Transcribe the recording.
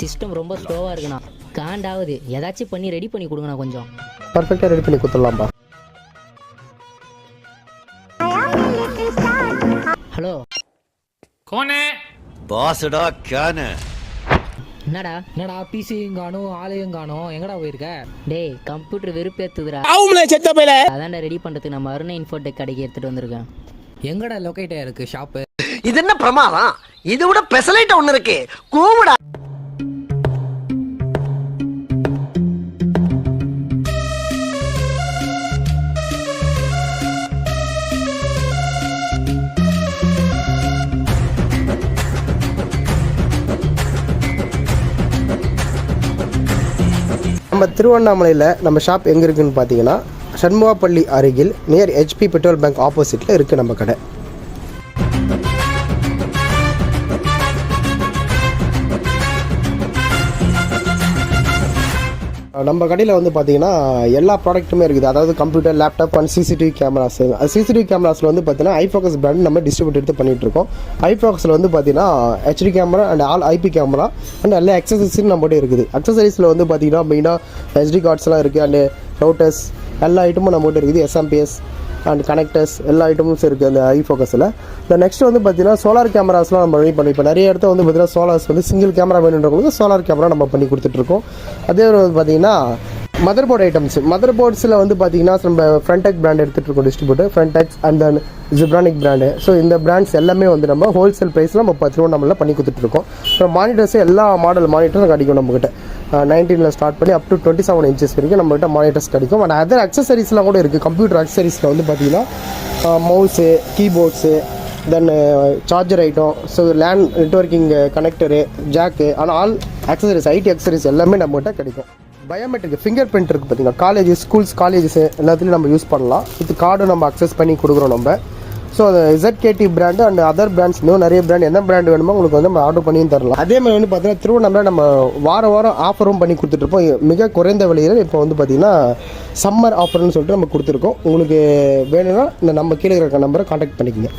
System ரொம்ப ஸ்லோவா இருக்குண்ணா. காண்டாவது ஏதாச்சும் பண்ணி ரெடி பண்ணி கொடுங்கண்ணா கொஞ்சம். பர்ஃபெக்டாக ரெடி பண்ணி கொடுத்துடலாம்ப்பா ஹலோ கோனே? பாஸ்டா கேனு. என்னடா? என்னடா பிசி காணோ ஆலயம் காணோ எங்கடா போயிருக்க? டேய் கம்ப்யூட்டர் வெறுப்பேத்துதுடா. ஆவும்ல செத்த பையில. அதான்டா ரெடி பண்றதுக்கு நம்ம அருண இன்ஃபோடெக் கடைக்கு எடுத்துட்டு வந்திருக்கேன். எங்கடா லொகேட்டா இருக்கு ஷாப்பு இது என்ன பிரமாதம்? இதை விட பெசலைட் ஒன்னு இருக்கு. கூவுடா. நம்ம திருவண்ணாமலையில் நம்ம ஷாப் எங்கே இருக்குதுன்னு பார்த்தீங்கன்னா சண்முகாப்பள்ளி அருகில் நியர் ஹெச்பி பெட்ரோல் பேங்க் ஆப்போசிட்டில் இருக்குது நம்ம கடை. நம்ம கடையில் வந்து பார்த்தீங்கன்னா எல்லா ப்ராடக்ட்டுமே இருக்குது. அதாவது computer laptop and CCTV cameras CCTV கேமராஸில் வந்து பார்த்தீங்கன்னா ஐஃபோக்கஸ் பிராண்ட் நம்ம டிஸ்ட்ரிபியூட் எடுத்து பண்ணிட்டு இருக்கோம். ஐஃபோக்கஸில் வந்து பார்த்தீங்கன்னா HD camera and all IP camera and எல்லா அக்சசரிஸும் நம்மகிட்ட இருக்குது. அக்சசரிஸில் வந்து பார்த்தீங்கன்னா மெயினாக ஹெச்டி கார்ட்ஸ்லாம் இருக்குது அண்டு ரவுட்டர்ஸ் எல்லா ஐட்டமும் நம்மகிட்ட இருக்குது. எஸ்எம்பிஎஸ் அண்ட் கனெக்டர்ஸ் எல்லா ஐட்டமும் இருக்குது அந்த ஐ ஃபோக்கஸில் இந்த நெக்ஸ்ட் வந்து பார்த்தீங்கன்னா சோலார் கேமராஸ்லாம் நம்ம ரெடி பண்ணி இப்போ நிறைய இடத்த வந்து பார்த்தீங்கன்னா சோலார்ஸ் வந்து சிங்கிள் கேமரா வேணுன்றவங்களுக்கு சோலார் கேமரா நம்ம பண்ணி கொடுத்துட்ருக்கோம் அதே வந்து பார்த்தீங்கன்னா மதர் போர்டு ஐட்டம்ஸ் மதர் போர்ட்ஸில் வந்து பார்த்தீங்கன்னா நம்ம ஃப்ரண்டெக் பிராண்ட் எடுத்துகிட்டு இருக்கோம் distributor Frontechs and then Zebronic brand so இந்த பிராண்ட்ஸ் எல்லாமே வந்து நம்ம ஹோல்சேல் ப்ரைஸில் நம்ம பத்து ரூபா நம்மளில் பண்ணி கொடுத்துட்ருக்கோம் அப்புறம் மானிட்டர்ஸ் எல்லா மாடல் மானிட்டரும் கிடைக்கும் நம்மக்கிட்ட நைன்டீனில் ஸ்டார்ட் பண்ணி up to twenty seven inches வரைக்கும் நம்மகிட்ட மானிட்டர்ஸ் கிடைக்கும். அண்ட் அதர் அக்சசரிஸ்லாம் கூட இருக்குது கம்ப்யூட்டர் அக்சசரிஸில் வந்து பார்த்தீங்கன்னா mouse keyboards then charger item so LAN networking connector jack ஆனால் ஆல் அக்சசரிஸ் ஐடி அக்சசரிஸ் எல்லாமே நம்மகிட்ட கிடைக்கும். பயோமெட்ரிக் ஃபிங்கர் பிரிண்ட் இருக்குது பார்த்தீங்கன்னா காலேஜ் ஸ்கூல்ஸ் காலேஜஸ் எல்லாத்துலேயும் நம்ம யூஸ் பண்ணலாம். வித் கார்டும் நம்ம அக்சஸ் பண்ணி கொடுக்குறோம் நம்ம. ஸோ அது ZKD brand and other brands இன்னும் நிறைய பிராண்ட் என்ன பிராண்ட் வேணுமோ உங்களுக்கு வந்து நம்ம ஆர்டர் பண்ணியும் தரலாம். அதே மாதிரி வந்து பார்த்தீங்கன்னா திருவண்ணாமலை நம்ம வாரம் வாரம் ஆஃபரும் பண்ணி கொடுத்துட்ருப்போம் மிக குறைந்த விலையில் இப்போ வந்து பார்த்தீங்கன்னா சம்மர் ஆஃபர்னு சொல்லிட்டு நம்ம கொடுத்துருக்கோம். உங்களுக்கு வேணும்னா இந்த நம்ம கீழே இருக்கிற நம்பரை காண்டாக்ட் பண்ணிக்கோங்க.